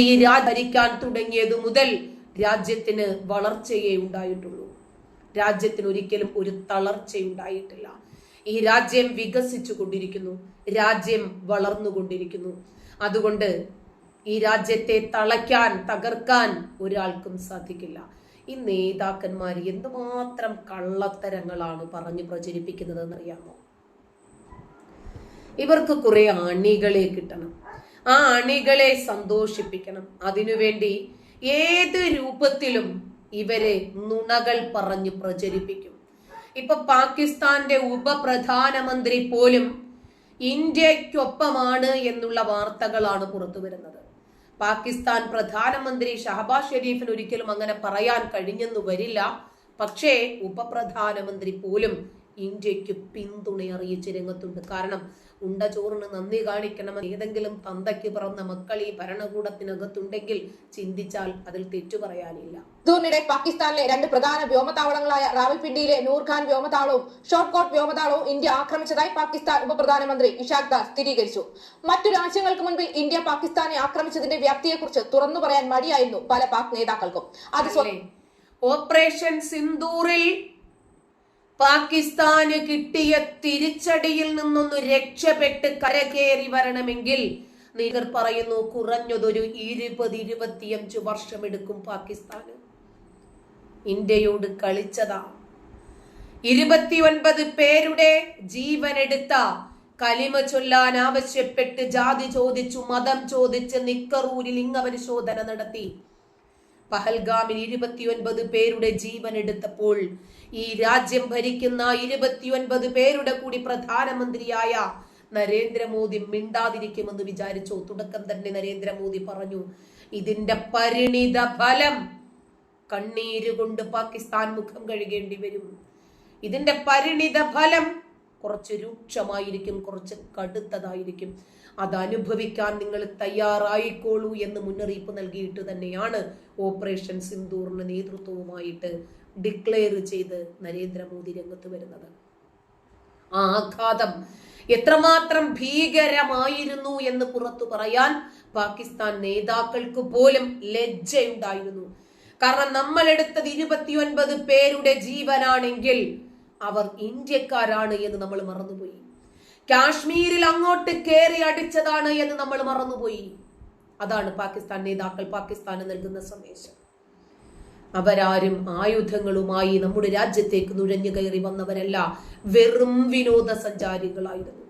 ഈ രാജ് ഭരിക്കാൻ തുടങ്ങിയത് മുതൽ രാജ്യത്തിന് വളർച്ചയേ ഉണ്ടായിട്ടുള്ളൂ. രാജ്യത്തിന് ഒരിക്കലും ഒരു തളർച്ചയുണ്ടായിട്ടില്ല ഈ രാജ്യം വികസിച്ചു കൊണ്ടിരിക്കുന്നു രാജ്യം വളർന്നുകൊണ്ടിരിക്കുന്നു. അതുകൊണ്ട് ഈ രാജ്യത്തെ തളയ്ക്കാൻ തകർക്കാൻ ഒരാൾക്കും സാധിക്കില്ല. ഈ നേതാക്കന്മാർ എന്തുമാത്രം കള്ളത്തരങ്ങളാണ് പറഞ്ഞു പ്രചരിപ്പിക്കുന്നത് എന്നറിയാമോ ഇവർക്ക് കുറെ അണികളെ കിട്ടണം. ആ അണികളെ സന്തോഷിപ്പിക്കണം. അതിനുവേണ്ടി ഏത് രൂപത്തിലും ഇവരെ നുണകൾ പറഞ്ഞ് പ്രചരിപ്പിക്കും. ഇപ്പൊ പാകിസ്ഥാന്റെ ഉപപ്രധാനമന്ത്രി പോലും ഇന്ത്യക്കൊപ്പമാണ് എന്നുള്ള വാർത്തകളാണ് പുറത്തു വരുന്നത്. പാകിസ്ഥാൻ പ്രധാനമന്ത്രി ഷഹബാസ് ഷെരീഫിന് ഒരിക്കലും അങ്ങനെ പറയാൻ കഴിഞ്ഞെന്ന് വരില്ല. പക്ഷേ ഉപപ്രധാനമന്ത്രി പോലും ഇന്ത്യയ്ക്ക് പിന്തുണ അറിയിച്ച് രംഗത്തുണ്ട്. കാരണം ഉണ്ട ചോറിന് നന്ദി കാണിക്കണം. ഏതെങ്കിലും തന്തയ്ക്ക് പിറന്ന മക്കൾ ഈ ഭരണകൂടത്തിനകത്തുണ്ടെങ്കിൽ ചിന്തിച്ചാൽ അതിൽ തെറ്റു പറയാനില്ല. ഇതിനിടെ പാകിസ്ഥാനിലെ രണ്ട് പ്രധാന വ്യോമതാവളങ്ങളായ റാവൽപിണ്ടിയിലെ നൂർഖാൻ വ്യോമതാവളവും ഷോർട്ട്കോട്ട് വ്യോമതാവളവും ഇന്ത്യ ആക്രമിച്ചതായി പാകിസ്ഥാൻ ഉപപ്രധാനമന്ത്രി ഇഷാഖ് ദാസ് സ്ഥിരീകരിച്ചു. മറ്റു രാജ്യങ്ങൾക്ക് മുൻപിൽ ഇന്ത്യ പാകിസ്ഥാനെ ആക്രമിച്ചതിന്റെ വ്യാപ്തിയെക്കുറിച്ച് തുറന്നു പറയാൻ മടിയായിരുന്നു പല പാക് നേതാക്കൾക്കും. അത് ഓപ്പറേഷൻ സിന്ദൂറിൽ പാകിസ്ഥാന് കിട്ടിയ തിരിച്ചടിയിൽ നിന്നൊന്ന് രക്ഷപ്പെട്ട് കരകയറി വരണമെങ്കിൽ നിങ്ങൾ പറയുന്നു കുറഞ്ഞതൊരു ഇരുപത് ഇരുപത്തിയഞ്ച് വർഷമെടുക്കും പാകിസ്ഥാന്. ഇന്ത്യയോട് കളിച്ചതാ. ഇരുപത്തിയൊൻപത് പേരുടെ ജീവനെടുത്ത കലിമ ചൊല്ലാൻ ആവശ്യപ്പെട്ട് ജാതി ചോദിച്ചു മതം ചോദിച്ച് നിക്കറൂരിൽ ഇങ്ങ പരിശോധന നടത്തി. പഹൽഗാമിൽ ഇരുപത്തിയൊൻപത് പേരുടെ ജീവൻ എടുത്തപ്പോൾ ഈ രാജ്യം ഭരിക്കുന്ന ഇരുപത്തിയൊൻപത് പേരുടെ കൂടി പ്രധാനമന്ത്രിയായ നരേന്ദ്രമോദി മിണ്ടാതിരിക്കുമെന്ന് വിചാരിച്ചു. തുടക്കം തന്നെ നരേന്ദ്രമോദി പറഞ്ഞു ഇതിന്റെ പരിണിത ഫലം കണ്ണീര് കൊണ്ട് പാകിസ്ഥാൻ മുഖം കഴുകേണ്ടി വരും. ഇതിന്റെ പരിണിത ഫലം കുറച്ച് രൂക്ഷമായിരിക്കും കുറച്ച് കടുത്തതായിരിക്കും. അത് അനുഭവിക്കാൻ നിങ്ങൾ തയ്യാറായിക്കോളൂ എന്ന് മുന്നറിയിപ്പ് നൽകിയിട്ട് തന്നെയാണ് ഓപ്പറേഷൻ സിന്ദൂറിന് നേതൃത്വവുമായിട്ട് ഡിക്ലെയർ ചെയ്ത് നരേന്ദ്രമോദി രംഗത്ത് വരുന്നത്. ആഘാതം എത്രമാത്രം ഭീകരമായിരുന്നു എന്ന് പുറത്തു പറയാൻ പാകിസ്ഥാൻ നേതാക്കൾക്ക് പോലും ലജ്ജയുണ്ടായിരുന്നു. കാരണം നമ്മൾ എടുത്തത് ഇരുപത്തിയൊൻപത് പേരുടെ ജീവനാണെങ്കിൽ അവർ ഇന്ത്യക്കാരാണ് എന്ന് നമ്മൾ മറന്നുപോയി. കാശ്മീരിൽ അങ്ങോട്ട് കയറി അടിച്ചതാണ് എന്ന് നമ്മൾ മറന്നുപോയി. അതാണ് പാകിസ്ഥാൻ നേതാക്കൾ പാകിസ്ഥാന് നൽകുന്ന സന്ദേശം. അവരാരും ആയുധങ്ങളുമായി നമ്മുടെ രാജ്യത്തേക്ക് നുഴഞ്ഞു കയറി വന്നവരല്ല വെറും വിനോദസഞ്ചാരികളായിരുന്നു.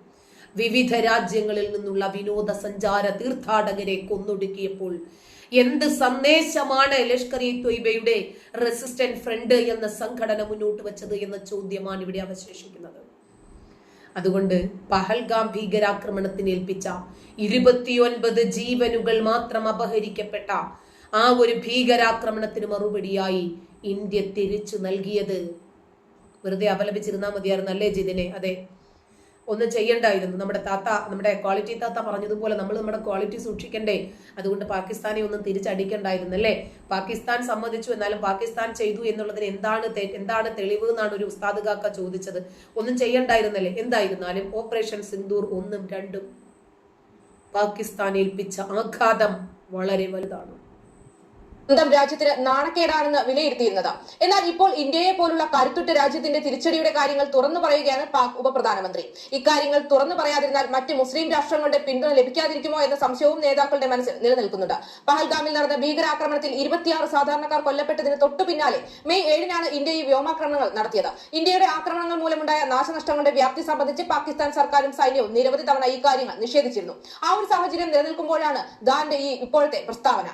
വിവിധ രാജ്യങ്ങളിൽ നിന്നുള്ള വിനോദസഞ്ചാര തീർത്ഥാടകരെ കൊന്നൊടുക്കിയപ്പോൾ എന്ത് സന്ദേശമാണ് ലഷ്കർ ഇ തൊയ്ബയുടെ റെസിസ്റ്റന്റ് ഫ്രണ്ട് എന്ന സംഘടന മുന്നോട്ട് വെച്ചത് എന്ന ചോദ്യമാണ് ഇവിടെ അവശേഷിക്കുന്നത്. അതുകൊണ്ട് പഹൽഗാം ഭീകരാക്രമണത്തിന് ഏൽപ്പിച്ച ഇരുപത്തിയൊൻപത് ജീവനുകൾ മാത്രം അപഹരിക്കപ്പെട്ട ആ ഒരു ഭീകരാക്രമണത്തിന് മറുപടിയായി ഇന്ത്യ തിരിച്ചു നൽകിയത് വെറുതെ അപലപിച്ചിരുന്നാൽ മതിയായിരുന്നു അല്ലേ ജിതിനെ? അതെ. ഒന്നും ചെയ്യണ്ടായിരുന്നു. നമ്മുടെ താത്ത നമ്മുടെ ക്വാളിറ്റി താത്ത പറഞ്ഞതുപോലെ നമ്മൾ നമ്മുടെ ക്വാളിറ്റി സൂക്ഷിക്കണ്ടേ? അതുകൊണ്ട് പാകിസ്ഥാനെ ഒന്നും തിരിച്ചടിക്കണ്ടായിരുന്നു അല്ലേ പാകിസ്ഥാൻ സമ്മതിച്ചു എന്നാലും പാകിസ്ഥാൻ ചെയ്തു എന്നുള്ളതിന് എന്താണ് എന്താണ് തെളിവ് എന്നാണ് ഒരു ഉസ്താദ് കാക്ക ചോദിച്ചത്. ഒന്നും ചെയ്യണ്ടായിരുന്നല്ലേ? എന്തായിരുന്നാലും ഓപ്പറേഷൻ സിന്ദൂർ ഒന്നും രണ്ടും പാകിസ്ഥാൻ ഏൽപ്പിച്ച ആഘാതം വളരെ വലുതാണ്. സ്വന്തം രാജ്യത്തിന് നാണക്കേടാണെന്ന് വിലയിരുത്തിയിരുന്നത്. എന്നാൽ ഇപ്പോൾ ഇന്ത്യയെ പോലുള്ള കരുത്തുറ്റ രാജ്യത്തിന്റെ തിരിച്ചടിയുടെ കാര്യങ്ങൾ തുറന്നു പറയുകയാണ് പാക് ഉപപ്രധാനമന്ത്രി. ഇക്കാര്യങ്ങൾ തുറന്നു പറയാതിരുന്നാൽ മറ്റ് മുസ്ലിം രാഷ്ട്രങ്ങളുടെ പിന്തുണ ലഭിക്കാതിരിക്കുമോ എന്ന സംശയവും നേതാക്കളുടെ മനസ്സിൽ നിലനിൽക്കുന്നുണ്ട്. പഹൽഗാമിൽ നടന്ന ഭീകരാക്രമണത്തിൽ ഇരുപത്തിയാറ് സാധാരണക്കാർ കൊല്ലപ്പെട്ടതിന് തൊട്ടു പിന്നാലെ മെയ് ഏഴിനാണ് ഇന്ത്യ ഈ വ്യോമാക്രമണങ്ങൾ നടത്തിയത്. ഇന്ത്യയുടെ ആക്രമണങ്ങൾ മൂലമുണ്ടായ നാശനഷ്ടങ്ങളുടെ വ്യാപ്തി സംബന്ധിച്ച് പാകിസ്ഥാൻ സർക്കാരും സൈന്യവും നിരവധി തവണ ഈ കാര്യങ്ങൾ നിഷേധിച്ചിരുന്നു. ആ ഒരു സാഹചര്യം നിലനിൽക്കുമ്പോഴാണ് ദാന്റെ ഈ ഇപ്പോഴത്തെ പ്രസ്താവന.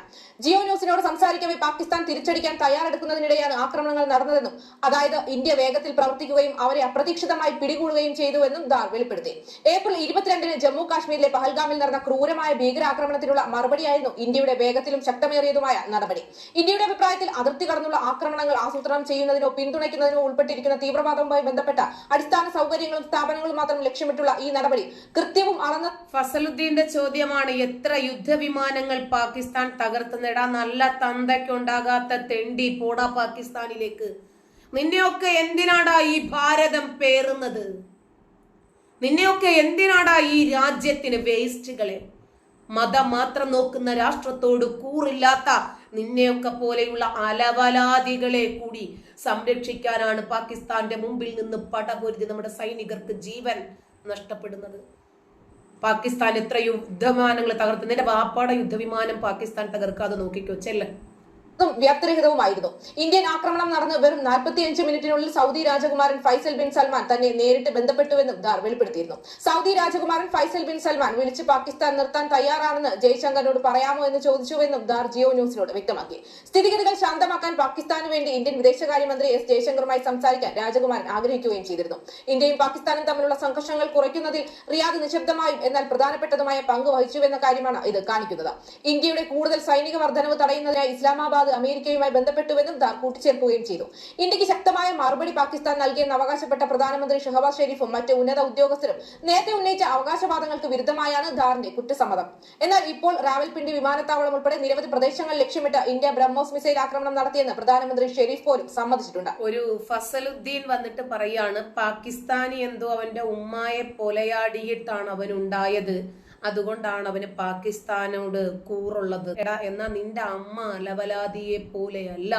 ജിയോ ന്യൂസിനോട് സംസാരിക്കവേ പാകിസ്ഥാൻ തിരിച്ചടിക്കാൻ തയ്യാറെടുക്കുന്നതിനിടെയാണ് ആക്രമണങ്ങൾ നടന്നതെന്നും അതായത് ഇന്ത്യ വേഗത്തിൽ പ്രവർത്തിക്കുകയും അവരെ അപ്രതീക്ഷിതമായി പിടികൂടുകയും ചെയ്തുവെന്നും ദാർ വെളിപ്പെടുത്തി. ഏപ്രിൽ ഇരുപത്തിരണ്ടിന് ജമ്മു കാശ്മീരിലെ പഹൽഗാമിൽ നടന്ന ക്രൂരമായ ഭീകരാക്രമണത്തിനുള്ള മറുപടിയായിരുന്നു ഇന്ത്യയുടെ വേഗത്തിലും ശക്തമേറിയതുമായ നടപടി. ഇന്ത്യയുടെ അഭിപ്രായത്തിൽ അതിർത്തി കടന്നുള്ള ആക്രമണങ്ങൾ ആസൂത്രണം ചെയ്യുന്നതിനോ പിന്തുണയ്ക്കുന്നതിനോ ഉൾപ്പെട്ടിരിക്കുന്ന തീവ്രവാദവുമായി ബന്ധപ്പെട്ട അടിസ്ഥാന സൗകര്യങ്ങളും സ്ഥാപനങ്ങളും മാത്രം ലക്ഷ്യമിട്ടുള്ള ഈ നടപടി കൃത്യവും അളന്ന ഫസലുദ്ദീന്റെ ചോദ്യമാണ് എത്ര യുദ്ധവിമാനങ്ങൾ പാകിസ്ഥാൻ തകർത്തുന്നിടാ നല്ല തന്തയ്ക്കുണ്ടാകാത്ത തെണ്ടി പോടാ പാകിസ്ഥാനിലേക്ക്. നിന്നെയൊക്കെ എന്തിനാടാ ഈ ഭാരതം പേറുന്നത്? നിന്നെയൊക്കെ എന്തിനാടാ ഈ രാജ്യത്തിന് വേസ്റ്റുകളെ? മതം മാത്രം നോക്കുന്ന രാഷ്ട്രത്തോട് കൂറില്ലാത്ത നിന്നെയൊക്കെ പോലെയുള്ള അലവലാദികളെ കൂടി സംരക്ഷിക്കാനാണ് പാകിസ്ഥാന്റെ മുമ്പിൽ നിന്ന് പടപൊരുതി നമ്മുടെ സൈനികർക്ക് ജീവൻ നഷ്ടപ്പെടുന്നത്. പാകിസ്ഥാൻ എത്ര യുദ്ധവിമാനങ്ങൾ തകർത്തു നിന്റെ വാപ്പാടെ യുദ്ധവിമാനം പാകിസ്ഥാൻ തകർക്കാതെ നോക്കിക്കോ ചെല്ല്. വ്യാപ്തിരഹിതവുമായിരുന്നു. ഇന്ത്യൻ ആക്രമണം നടന്ന് വെറും 45 മിനിറ്റിനുള്ളിൽ സൗദി രാജകുമാരൻ ഫൈസൽ ബിൻ സൽമാൻ തന്നെ നേരിട്ട് ബന്ധപ്പെട്ടുവെന്നും ദാർ വെളിപ്പെടുത്തിയിരുന്നു. സൗദി രാജകുമാരൻ ഫൈസൽ ബിൻ സൽമാൻ വിളിച്ച് പാകിസ്ഥാൻ നിർത്താൻ തയ്യാറാണെന്ന് ജയശങ്കറിനോട് പറയാമോ എന്ന് ചോദിച്ചുവെന്നും ദാർ ജിയോ ന്യൂസിനോട് വ്യക്തമാക്കി. സ്ഥിതിഗതികൾ ശാന്തമാക്കാൻ പാകിസ്ഥാന് വേണ്ടി ഇന്ത്യൻ വിദേശകാര്യമന്ത്രി എസ് ജയശങ്കറുമായി സംസാരിക്കാൻ രാജകുമാരൻ ആഗ്രഹിക്കുകയും ചെയ്തിരുന്നു. ഇന്ത്യയും പാകിസ്ഥാനും തമ്മിലുള്ള സംഘർഷങ്ങൾ കുറയ്ക്കുന്നതിൽ റിയാദ് നിശബ്ദമായും എന്നാൽ പ്രധാനപ്പെട്ടതുമായ പങ്ക് വഹിച്ചുവെന്ന കാര്യമാണ് ഇത് കാണിക്കുന്നത്. ഇന്ത്യയുടെ കൂടുതൽ സൈനിക വർധനവ് തടയുന്നതിനായി ഇസ്ലാമാബാദ് അമേരിക്കയുമായി ബന്ധപ്പെട്ടുവെന്നും ദാർ കൂട്ടിച്ചേർക്കുകയും ചെയ്തു. ഇന്ത്യയ്ക്ക് ശക്തമായ മറുപടി പാകിസ്ഥാൻ നൽകിയെന്ന് അവകാശപ്പെട്ട പ്രധാനമന്ത്രി ഷഹബാസ് ഷെരീഫും മറ്റ് ഉന്നത ഉദ്യോഗസ്ഥരും നേരത്തെ ഉന്നയിച്ച അവകാശവാദങ്ങൾക്ക് വിരുദ്ധമായാണ് ദാറിന്റെ കുറ്റസമ്മതം. എന്നാൽ ഇപ്പോൾ റാവൽപിണ്ടി വിമാനത്താവളം ഉൾപ്പെടെ നിരവധി പ്രദേശങ്ങൾ ലക്ഷ്യമിട്ട് ഇന്ത്യ ബ്രഹ്മോസ് മിസൈൽ ആക്രമണം നടത്തിയെന്ന് പ്രധാനമന്ത്രി ഷെരീഫ് പോലും സമ്മതിച്ചിട്ടുണ്ട്. ഒരു ഫസലുദ്ദീൻ വന്നിട്ട് പറയാണ് പാകിസ്ഥാനി എന്തോ അവന്റെ ഉമ്മായെ പൊലയാടിയിട്ടാണ് അവനുണ്ടായത്. അതുകൊണ്ടാണ് അവന് പാകിസ്ഥാനോട് കൂറുള്ളത്. എടാ എന്നാ നിന്റെ അമ്മ അലവലാദിയെ പോലെയല്ല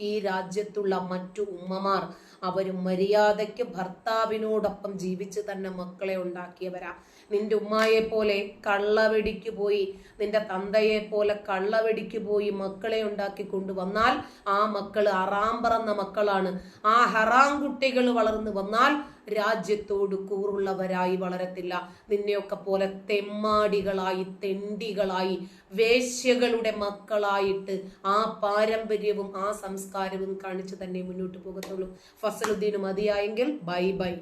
ഈ രാജ്യത്തുള്ള മറ്റു ഉമ്മമാർ. അവർ മര്യാദയ്ക്ക് ഭർത്താവിനോടൊപ്പം ജീവിച്ച് തന്നെ മക്കളെ ഉണ്ടാക്കിയവരാ. നിന്റെ ഉമ്മായെ പോലെ കള്ളവെടിക്ക് പോയി നിന്റെ തന്തയെ പോലെ കള്ളവെടിക്ക് പോയി മക്കളെ ഉണ്ടാക്കി കൊണ്ടുവന്നാൽ ആ മക്കൾ അറാം പറന്ന മക്കളാണ്. ആ ഹറാം കുട്ടികൾ വളർന്നു വന്നാൽ രാജ്യത്തോട് കൂറുള്ളവരായി വളരത്തില്ല. നിന്നെയൊക്കെ പോലെ തെമ്മാടികളായി തെണ്ടികളായി വേശ്യകളുടെ മക്കളായിട്ട് ആ പാരമ്പര്യവും ആ സംസ്കാരവും കാണിച്ചു തന്നെ മുന്നോട്ട് പോകത്തുള്ളൂ. ഫസലുദ്ദീന് മതിയായെങ്കിൽ ബൈ ബൈ.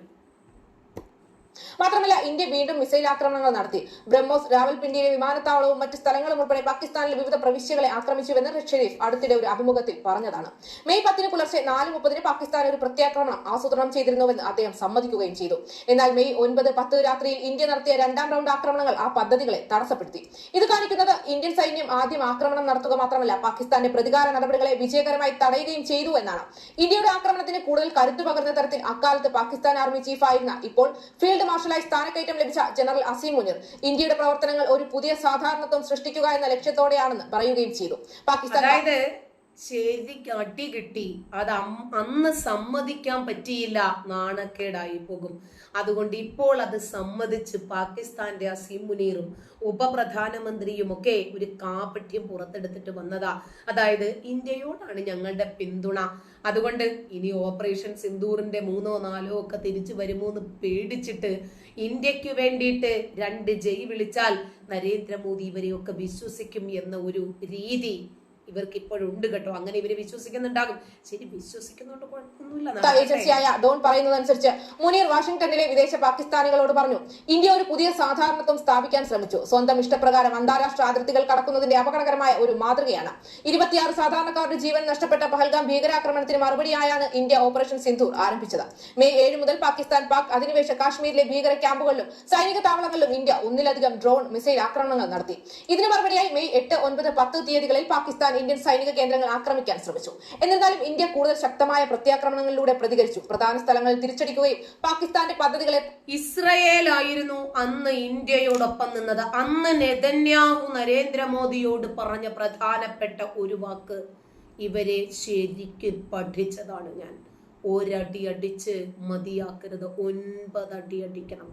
മാത്രമല്ല ഇന്ത്യ വീണ്ടും മിസൈൽ ആക്രമണങ്ങൾ നടത്തി. ബ്രഹ്മോസ് രാവൽപിണ്ടിയിലെ വിമാനത്താവളവും മറ്റ് സ്ഥലങ്ങളും ഉൾപ്പെടെ പാകിസ്ഥാനിലെ വിവിധ പ്രവിശ്യകളെ ആക്രമിച്ചുവെന്ന് ഷെരീഫ് അടുത്തിടെ ഒരു അഭിമുഖത്തിൽ പറഞ്ഞതാണ്. മെയ് പത്തിന് പുലർച്ചെ നാല് മുപ്പതിന് പാകിസ്ഥാൻ ഒരു പ്രത്യാക്രമണം ആസൂത്രണം ചെയ്തിരുന്നുവെന്ന് അദ്ദേഹം സമ്മതിക്കുകയും ചെയ്തു. എന്നാൽ മെയ് ഒൻപത് പത്ത് രാത്രിയിൽ ഇന്ത്യ നടത്തിയ രണ്ടാം റൗണ്ട് ആക്രമണങ്ങൾ ആ പദ്ധതികളെ തടസ്സപ്പെടുത്തി. ഇത് കാണിക്കുന്നത് ഇന്ത്യൻ സൈന്യം ആദ്യം ആക്രമണം നടത്തുക മാത്രമല്ല പാകിസ്ഥാന്റെ പ്രതികാര നടപടികളെ വിജയകരമായി തടയുകയും ചെയ്തു എന്നാണ്. ഇന്ത്യയുടെ ആക്രമണത്തിന് കൂടുതൽ കരുത്തു പകർന്ന തരത്തിൽ അക്കാലത്ത് പാകിസ്ഥാൻ ആർമി ചീഫ് ആയിരുന്ന ഇപ്പോൾ ഫീൽഡ് മാർഷലായി സ്ഥാനക്കയറ്റം ലഭിച്ച ജനറൽ അസീം മുനിർ ഇന്ത്യയുടെ പ്രവർത്തനങ്ങൾ ഒരു പുതിയ സാധാരണത്വം സൃഷ്ടിക്കുക എന്ന ലക്ഷ്യത്തോടെയാണെന്ന് പറയുകയും ചെയ്തു. പാകിസ്ഥാൻ ശരിക്ക് അടി കിട്ടി. അത് അന്ന് സമ്മതിക്കാൻ പറ്റിയില്ല. നാണക്കേടായി പോകും. അതുകൊണ്ട് ഇപ്പോൾ അത് സമ്മതിച്ച് പാകിസ്ഥാന്റെ അസീം മുനീറും ഉപപ്രധാനമന്ത്രിയും ഒക്കെ ഒരു കാപട്യം പുറത്തെടുത്തിട്ട് വന്നതാ. അതായത് ഇന്ത്യയോടാണ് ഞങ്ങളുടെ പിന്തുണ. അതുകൊണ്ട് ഇനി ഓപ്പറേഷൻ സിന്ദൂറിന്റെ മൂന്നോ നാലോ ഒക്കെ തിരിച്ചു വരുമോന്ന് പേടിച്ചിട്ട് ഇന്ത്യയ്ക്ക് വേണ്ടിയിട്ട് രണ്ട് ജയ് വിളിച്ചാൽ നരേന്ദ്രമോദി ഇവരെയൊക്കെ വിശ്വസിക്കും എന്ന ഒരു രീതി ഇവർക്ക് ഇപ്പോഴുണ്ട് കേട്ടോ. അങ്ങനെ ഇവർ വിശ്വസിക്കുന്നുണ്ടാകും. ശരി വിശ്വസിക്കുന്നോണ്ട് കുഴപ്പമൊന്നുമില്ല. ഡോൺ പറയുന്നതനുസരിച്ച് മുനീർ വാഷിംഗ്ടണിലെ വിദേശ പാകിസ്ഥാനികളോട് പറഞ്ഞു ഇന്ത്യ ഒരു പുതിയ സാധാരണത്വം സ്ഥാപിക്കാൻ ശ്രമിച്ചു. സ്വന്തം ഇഷ്ടപ്രകാരം അന്താരാഷ്ട്ര അതിർത്തികൾ കടക്കുന്നതിന്റെ അപകടകരമായ ഒരു മാതൃകയാണ്. ഇരുപത്തിയാറ് സാധാരണക്കാരുടെ ജീവൻ നഷ്ടപ്പെട്ട പഹൽഗാം ഭീകരാക്രമണത്തിന് മറുപടിയായാണ് ഇന്ത്യ ഓപ്പറേഷൻ സിന്ധൂർ ആരംഭിച്ചത്. മെയ് ഏഴ് മുതൽ പാകിസ്ഥാൻ പാക് അധിനിവേശ കാശ്മീരിലെ ഭീകര ക്യാമ്പുകളിലും സൈനിക താവളങ്ങളിലും ഇന്ത്യ ഒന്നിലധികം ഡ്രോൺ മിസൈൽ ആക്രമണങ്ങൾ നടത്തി. ഇതിന് മറുപടിയായി മെയ് എട്ട് ഒൻപത് പത്ത് തീയതികളിൽ പാകിസ്ഥാൻ ഇന്ത്യൻ സൈനിക കേന്ദ്രങ്ങൾ ആക്രമിക്കാൻ ശ്രമിച്ചു. എന്നിരുന്നാലും ഇന്ത്യ കൂടുതൽ ശക്തമായ പ്രത്യാക്രമണങ്ങളിലൂടെ പ്രതികരിച്ചു. പ്രധാന സ്ഥലങ്ങൾ തിരിച്ചടിക്കുകയും പാകിസ്ഥാന്റെ പദ്ധതികളെ ഇസ്രയേൽ ആയിരുന്നു അന്ന് ഇന്ത്യയോടൊപ്പം നിന്നത്. അന്ന് നെതന്യാഹു നരേന്ദ്രമോദിയോട് പറഞ്ഞ പ്രധാനപ്പെട്ട ഒരു വാക്ക് ഇവരെ ശരിക്കും പഠിച്ചതാണ് ഞാൻ. ഒരടി അടിച്ച് മതിയാക്കരുത്. ഒൻപത് അടി അടിക്കണം.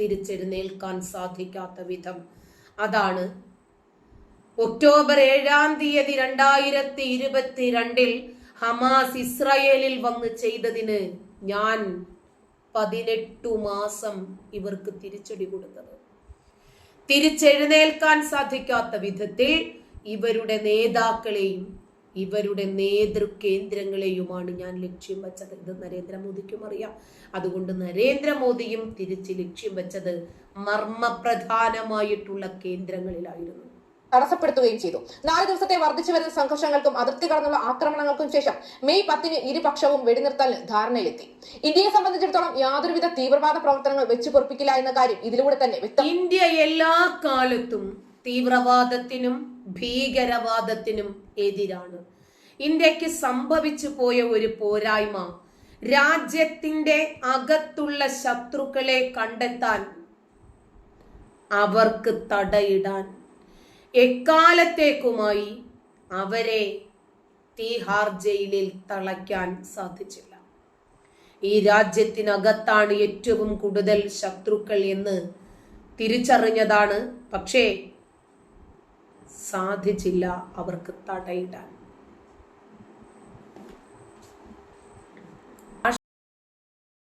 തിരിച്ചെഴുന്നേൽക്കാൻ സാധിക്കാത്ത വിധം. അതാണ് ഒക്ടോബർ ഏഴാം തീയതി രണ്ടായിരത്തി ഇരുപത്തിരണ്ടിൽ ഹമാസ് ഇസ്രായേലിൽ വന്ന് ചെയ്തതിന് ഞാൻ പതിനെട്ടു മാസം ഇവർക്ക് തിരിച്ചടി കൊടുത്തത്. തിരിച്ചെഴുന്നേൽക്കാൻ സാധിക്കാത്ത വിധത്തിൽ ഇവരുടെ നേതാക്കളെയും ഇവരുടെ നേതൃകേന്ദ്രങ്ങളെയുമാണ് ഞാൻ ലക്ഷ്യം വെച്ചത്. ഇത് നരേന്ദ്രമോദിക്കും അറിയാം. അതുകൊണ്ട് നരേന്ദ്രമോദിയും തിരിച്ച് ലക്ഷ്യം വെച്ചത് മർമ്മപ്രധാനമായിട്ടുള്ള കേന്ദ്രങ്ങളിലായിരുന്നു. തടസ്സപ്പെടുത്തുകയും ചെയ്തു. നാല് ദിവസത്തെ വർദ്ധിച്ചു വരുന്ന സംഘർഷങ്ങൾക്കും അതിർത്തി കടന്നുള്ള ആക്രമണങ്ങൾക്കും ശേഷം മെയ് പത്തിന് ഇരുപക്ഷവും വെടിനിർത്തലിന് ധാരണയിലെത്തി. ഇന്ത്യയെ സംബന്ധിച്ചിടത്തോളം യാതൊരുവിധ തീവ്രവാദ പ്രവർത്തനങ്ങൾ വെച്ചു പൊറപ്പിക്കില്ല എന്ന കാര്യം ഇതിലൂടെ തന്നെ വ്യക്തം ഇന്ത്യ എല്ലാ കാലത്തും തീവ്രവാദത്തിനും ഭീകരവാദത്തിനും എതിരാണ്. ഇന്ത്യയ്ക്ക് സംഭവിച്ചു പോയ ഒരു പോരായ്മ രാജ്യത്തിന്റെ അകത്തുള്ള ശത്രുക്കളെ കണ്ടെത്താൻ അവർക്ക് തടയിടാൻ എക്കാലത്തേക്കുമായി അവരെ തീഹാർ ജയിലിൽ തളയ്ക്കാൻ സാധിച്ചില്ല. ഈ രാജ്യത്തിനകത്താണ് ഏറ്റവും കൂടുതൽ ശത്രുക്കൾ എന്ന് തിരിച്ചറിഞ്ഞതാണ്. പക്ഷേ സാധിച്ചില്ല അവർക്ക് തടയിടാൻ.